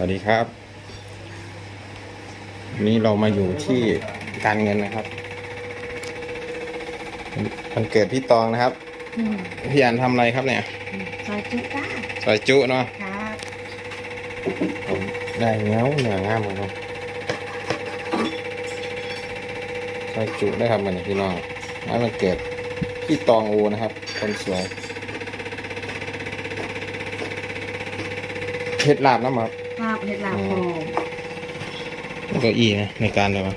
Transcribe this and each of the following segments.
วัสดีครับวันนี้เรามาอยู่ที่การเงินนะครับวันเกิดพี่ตองนะครับอืมพี่อันทำอะไรครับเนี่ยซอยจุก้าซอยจุเนาะครับผมได้เงี้ยวเหนืองามเลยเนาะซอยจุได้ครับมันนี้พี่น้องงานวันเกิดพี่ตองอูนะครับ คนสวยเฮ็ดลาบน้ำครับครับ เห็ดลาบหอมเก้าอี้นะในการเลยวะ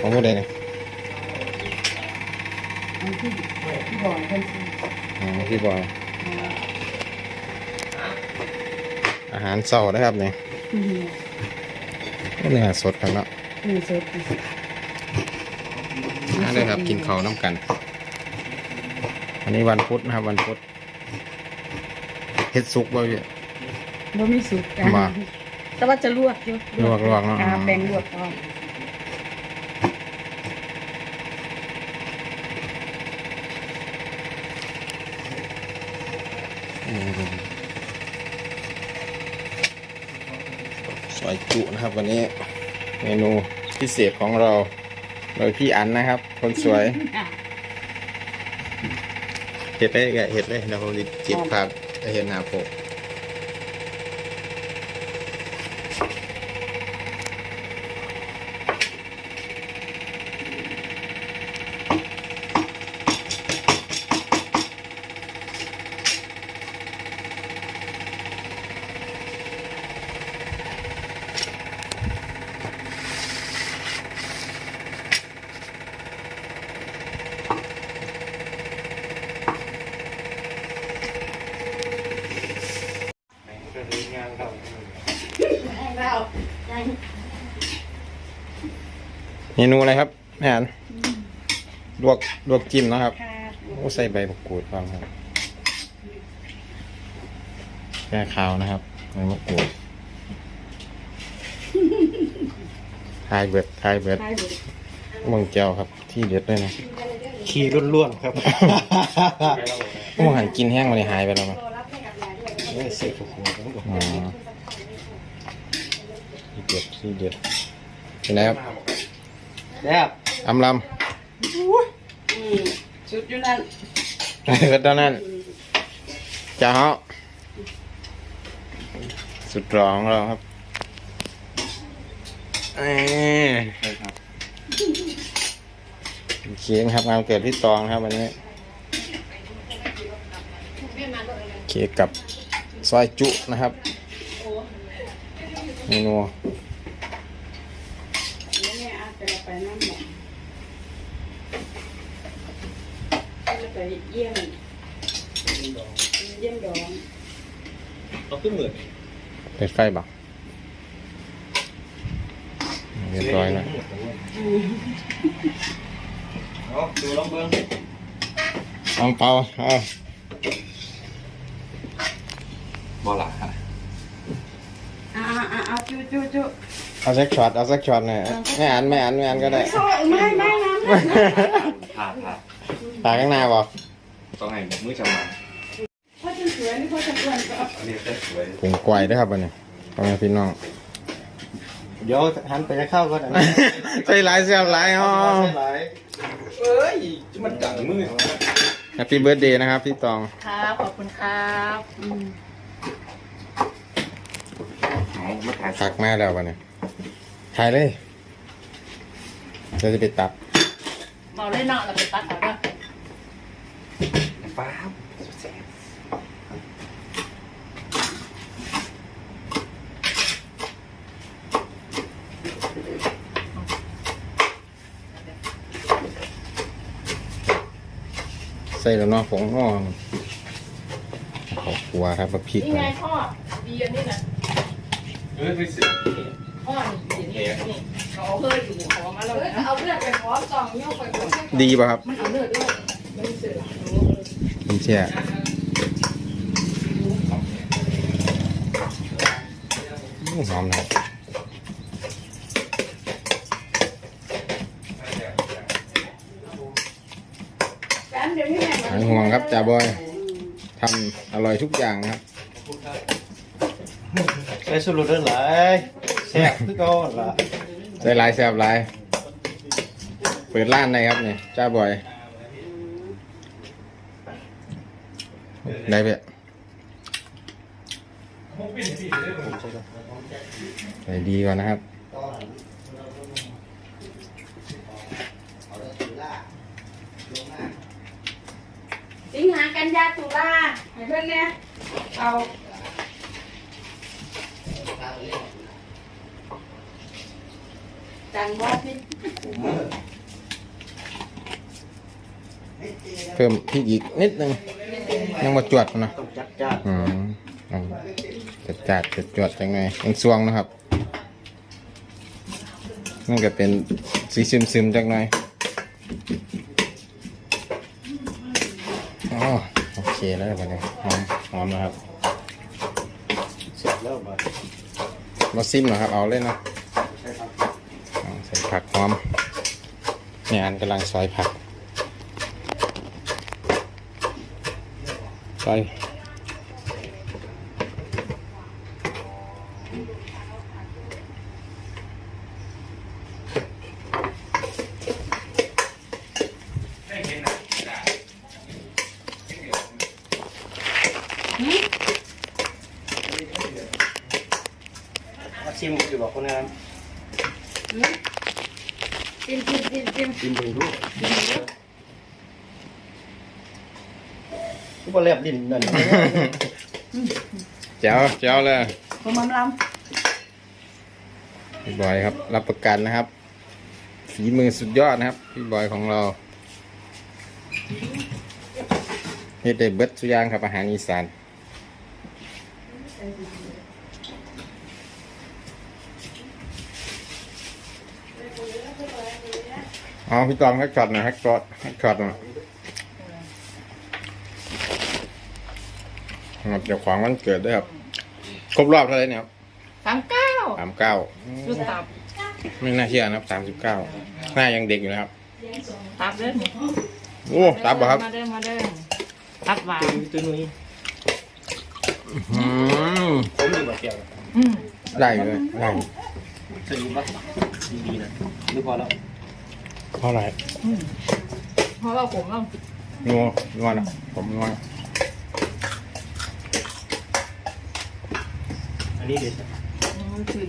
ของผู้ใดเนี่ยอันที่ที่บอกเป็นสิอ๋อพี่บอยอาหารเสาร์นะครับเนี่ยอืมเนื้อสดครับเนาะนี่สุดมาเลยครับกินข้าวน้ำกันวันนี้วันพุธนะครับ วันพุธเฮ็ดซุกบ่พี่บ่มีสุกจ้ะมา แต่ว่าจะลวกอยู่ลวกลวกเนอะอ่แป้งลวกพร้อมอืมซอยจุนะครับวันนี้ เมนูพิเศษของเรา โดยพี่อันนะครับ คนสวยเห็ดเลยแกเห็ดเลยเดี๋ยวผมจะจิบครับจะเห็นหน้าผม เมนูอะไรครับแม่อันลวกลวกจิ้มเนาะครับครับโอ้ใส่ใบมะกรูดฟังครับแก้ขาวนะครับใบมะกรูดทายเบิดทายเบิดใช่เลยมึงเจียวครับ ที่เด็ดเลยนะขี้ล้วนๆครับโอ้หันกินแห้งมาเลยหายไปแล้วมั้งไม่เสียทุกคนทั้งหมดอ๋อที่เด็ดที่เด็ดเป็นไงครับ แซ่บอำลอืมสุดอยู่นั่นำ ก็ตอนนั้นจ้าเฮาสุดรองของเราครับเอ้ยครับเค้กครับงานเกิดพี่ตองครับวันนี้เค้กกับซอยจุนะครับเมนูนี่แม่ อาจจะไปน้ำหมอกจะไปเยี่ยมเยี่ยมดองเอาขึ้นเหมือนเปิดไฟบ่เรียบร้อยแล้วเอาดูลองเบิ้งเอาเปล่าเอาบอลละอ่าอ่าเอาจุจุจุ เอาสักช็อตเอาสักช็อตหน่อยไม่อ่านไม่อ่านไม่อ่านก็ได้ไม่ไม่นะไม่ผ่าผ่าตาข้างหน้าบ่ต้องให้มือชำนาญพ่อจะสวยนี่พ่อจะอ้วนก็อันนี้เต้สวยผงกล้วยด้วยครับวันนี้พ่อแม่พี่น้องเดี๋ยวหันไปจะเข้าก็ได้ใส่หลายเสียบหลายอ๋อเอ้ยมันจังมือแฮปปี้เบิร์ดเดย์นะครับพี่ตอง ครับขอบคุณครับอืมเอามาถ่ายพักมาแล้ววันนี้ ถ่ายเลยเราจะไปตัดเมาเล่นเนาะเราไปตัดเอาเด้อฟ้าบแซ่บใส่แล้วเนาะผงเนาะขอบครัวครับมาพริกนี่มาไงพ่อเบียร์นี่นะ เอ้ยไม่เสีย พ่อนี่เบียร์นี่นี่เขาเอาเพื่อนอยู่ขอมาแล้วนะเอาเพื่อนไปขอซองย่อไปขอดีป่ะครับมันเอาเลือดด้วยไม่เสือผมเชื่ออื้อหอมนะครับแฟนเดี๋ยวนี้แม่หายห่วงครับจ่าบอยทำอร่อยทุกอย่างนะครับใส่ส่สุรุดหลายแซ่บคือเก่าหั่นล่ะใส่ลายแซ่บลายเปิดร้านได้ครับเนี่ยจ้าบ่อยได้เพี่ยใส่ดีกว่านะครับสิงหากันยาตุลาให้เพื่อนเนี่ยเอา จังบอสนี่เพิ่มพริกอีกนิดนึงยังมาจวดนะต้องจัดจ้านอืมเอาจัดจัดจัดจวดจังไงยังซวงนะครับมันก็เป็นสีซึมซึมๆจังหน่อยอ๋อโอเคแล้วไปเลยหอมหอมนะครับเสร็จแล้วบัดมาซิมหน่อยครับเอาเลยเนาะใช่ครับ เอาใส่ผักหอมเนี่ยอันกำลังซอยผักซอยชิมอยู่บอกคนนั้น จิ้มจิ้มจิ้มจิ้มชิมเบิ่งดูกูบ่แลบลิ้นนั่นแจ๋วแจ๋วเลยผมมันลพี่บอยครับ รับประกันนะครับ ฝีมือสุดยอดนะครับ พี่บอยของเราเฮ็ดได้เบิดสุดอยางครับอาหารอีสาน อ๋อพี่ตองแฮกช็อตหน่อยแฮกช็อตแฮกช็อตหน่อยครับเดี๋ยวของวันเกิดด้วยครับ ครบรอบเท่าไหร่เนี่ยครับำสามเก้าสามเก้าดูตับไม่น่าเชื่อนะครับสามสิบเก้าหน้ายังเด็กอยู่นะครับ ตับเด้อโอ้ตับเหรอครับมาเด้อมาเด้อตับหวานตึงตึงนุ้ยอืมผมอยู่บ่แก้วอืมได้อยู่เลยได้สนิทบ่ดีๆนะนึกพอแล้ว เพราะอะไรอืมเพราะว่าผมต้องนัวนัวนะผมนัวอันนี้เด็ดอืมคือ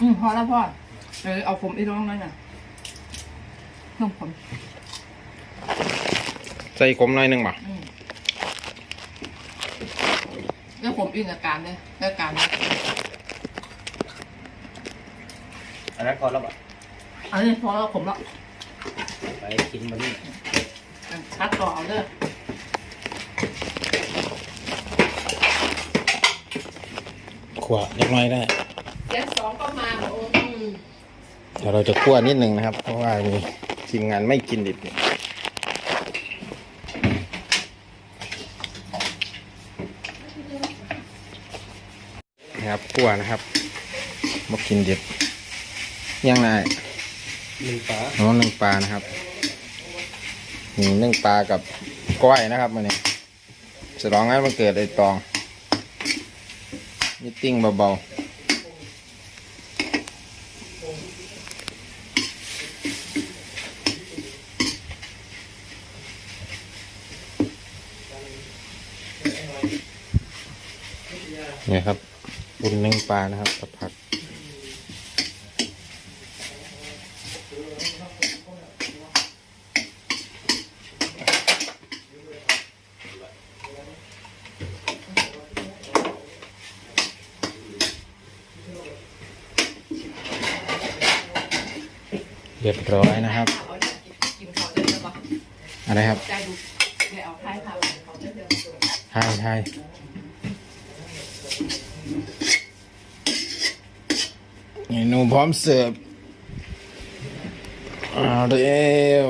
อืมพอแล้วพ่อเออเอาผมอีกร้องเลยน่ะน้องผมใส่ขมหน่อยหนึงป่ะอืม แล้วผมอินกับการเลยแล้วการเนี่ยอันนั้นพอแล้วบ่อันนี้พอแล้วผมละไปกินมานี่คัดต่อเอาเด้อขวเล็กน้อยได้เจ็ดสองก็มาโอ้อืมเดี๋ยวเราจะคั่วนิดนึงนะครับ เพราะว่ามีทีมงานไม่กินดิบเนี่ย นะครับคั่วนะครับมากินดิบยังไงหนึ่งฝาน้องนึ่งปลานะครับมีนึ่งปลากับก้อยนะครับมันนี้ฉลองงานวันเกิดไอ้ตองมิตติ้งเบาๆเนี่ยครับ บุญนึ่งปลานะครับกับผักเรียบร้อยนะครับกินเขาเด้อปะอะไรครับใจดูเดี๋ยวเอาท้ายพาเขาเด้อใช่ใช่ เมนูพร้อมเสิร์ฟเอาเร็ว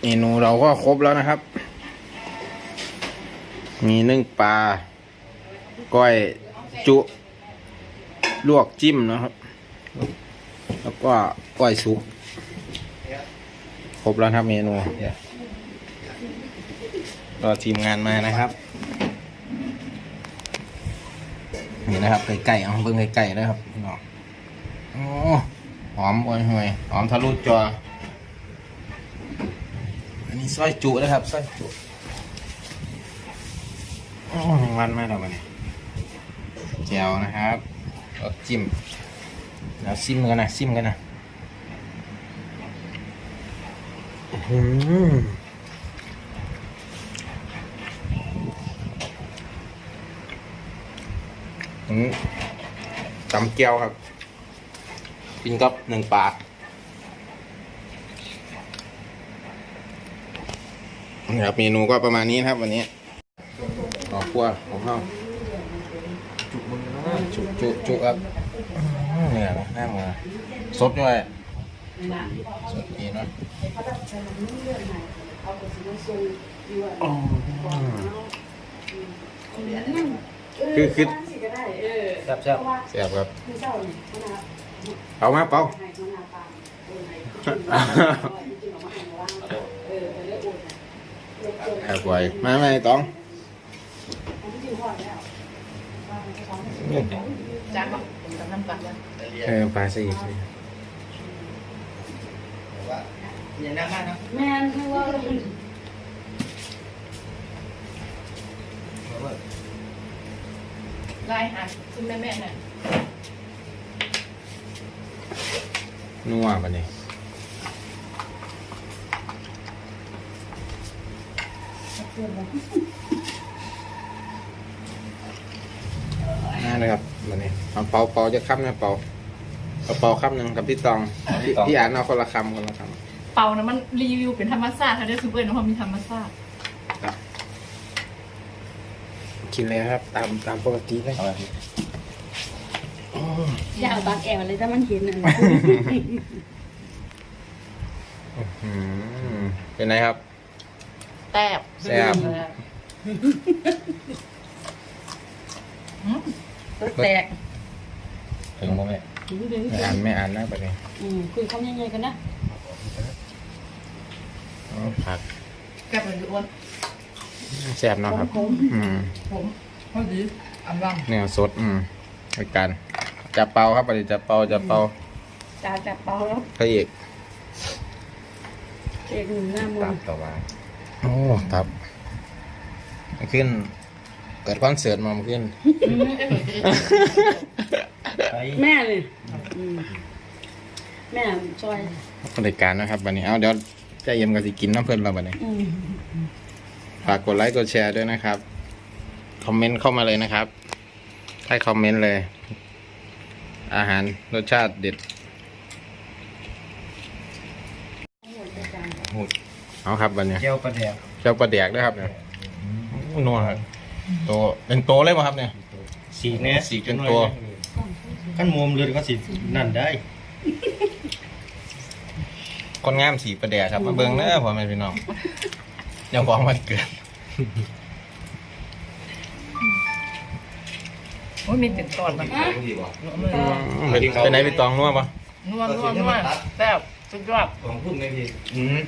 เมนูเราก็ครบแล้วนะครับ มีนึ่งปลา ก้อยจุ ลวกจิ้มนะครับ แล้วก็ก้อยซุปครบแล้วครับเมนูรอทีมงานมานะครับ นี่นะครับไก่ๆเอาเบิ่งไก่ๆนะครับนองโอ้หอมอ่อนห่วยหอมทะลุจอ อันนี้ซอยจุนะครับซอยจุมงวันมากแล้ววันนี้แจวนะครับแล้วจิ้ม แล้วซิมกันนะซิมกันนะอื้อหืมตำเกี๊ยวครับ กินกับหนึ่งปลานี่ครับเมนูก็ประมาณนี้นะครับวันนี้ขอคั่วของเราจุกจุกจุกจุกครับ อื้อเนี่ยหน้ามือสดด้วยสดดีเนาะอ๋อคือคือแซ่บแซ่บเสียบครับ เอามาเปล่าแอบไว้มาไหมตองจา นบอกผมกับน้ำปลาแล้วเออปลาซะอีกอย่านั่งมากนะแม่ไม่ว่าไล่หาคุณแม่แม่น่ะนัวปะเนี่ยน่าเลยครับ วันนี้เอาเปาเปาจะค้ำนะเปาเอาเปาค้ำหนึ่งกับพี่ตองพี่พี่อ่านเอาคนละคำคนละคเป่านะมันรีวิวเป็นธรรมชาติค่ะได้ซูเปอร์นะเพราะมีธรรมชาติำกินเลยครับ ตามตามปกติเลยเอาไปอย่าเอาปากแอวเลยถ้ามันเห็นอะอืมเป็นไงครับแซ่บแซ่บ อืม ตัวแตกถึงโมแม่ดึงดึงไม่อ่านไม่อ่านนะประเด็นอืมคุยคำยังไงกันนะผักแซ่บเลยอ้วนแซ่บเนาะครับอืมผมพอดีอันลังเนื้อสด อืมรายการจับเปาครับประเดี๋ยวจับเปาจับเปาตาจับเปาแล้วพระเอกเอกหนึ่งหน้ามืตาอมต่อมาโอ้ครับ ขึ้น เปิดคอนเสิร์ตมาขึ้นไปแม่เลยอืมแม่ซอยรายการนะครับวันนี้เอาเดี๋ยวใจเย็นกันสิกินน้ำเพื่อนเราบันนี้อืมฝากกดไลค์กดแชร์ด้วยนะครับ คอมเมนต์เข้ามาเลยนะครับ ให้คอมเมนต์เลย อาหารรสชาติเด็ดเอาครับวันนี้เจียวปลาแดกเจ้าปลาแดกด้วยครับเนี่ยโอ้นัวครับ โตเป็นโตเลยป่ะครับเนี่ย สีกเนี่ยสีกเป็นตัว ขั้นมุมเลือดก็สีนั่นได้คนงามสีปลาแดกครับมาเบิ่งเนอะพ่อแม่พี่น้องอยังของมันเกิดโอ้ยมีติดตอดมาเป็นเป็นไหนไปตองนัวปะนัวนัวนัวแซ่บสุดยอดของพุ่มไม่พี่อืม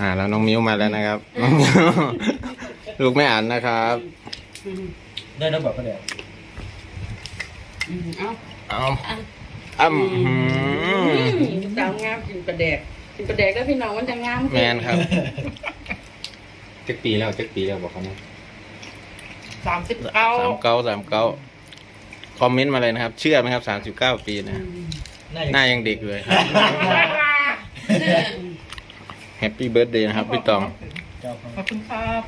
อ่าแล้วน้องมิ้วมาแล้วนะครับน้องมิ้ว ลูกไม่อ่านนะครับ ได้แล้วแบบปลาแดกอืมเอาเอาอ้ำหืมสาวงามกินปลาแดกกินปลาแดกแล้วพี่น้องมันจะงามแมนครับจักปีแล้วจักปีแล้วบอกเขานะสามสิบเก้าสามเก้าสามเก้าคอมเมนต์มาเลยนะครับ เชื่อไหมครับสามสิบเก้าปีนะหน้ายังเด็กเลยครับแฮปปี้เบิร์ดเดย์นะครับพี่ตองเจ้าของขอบคุณครับ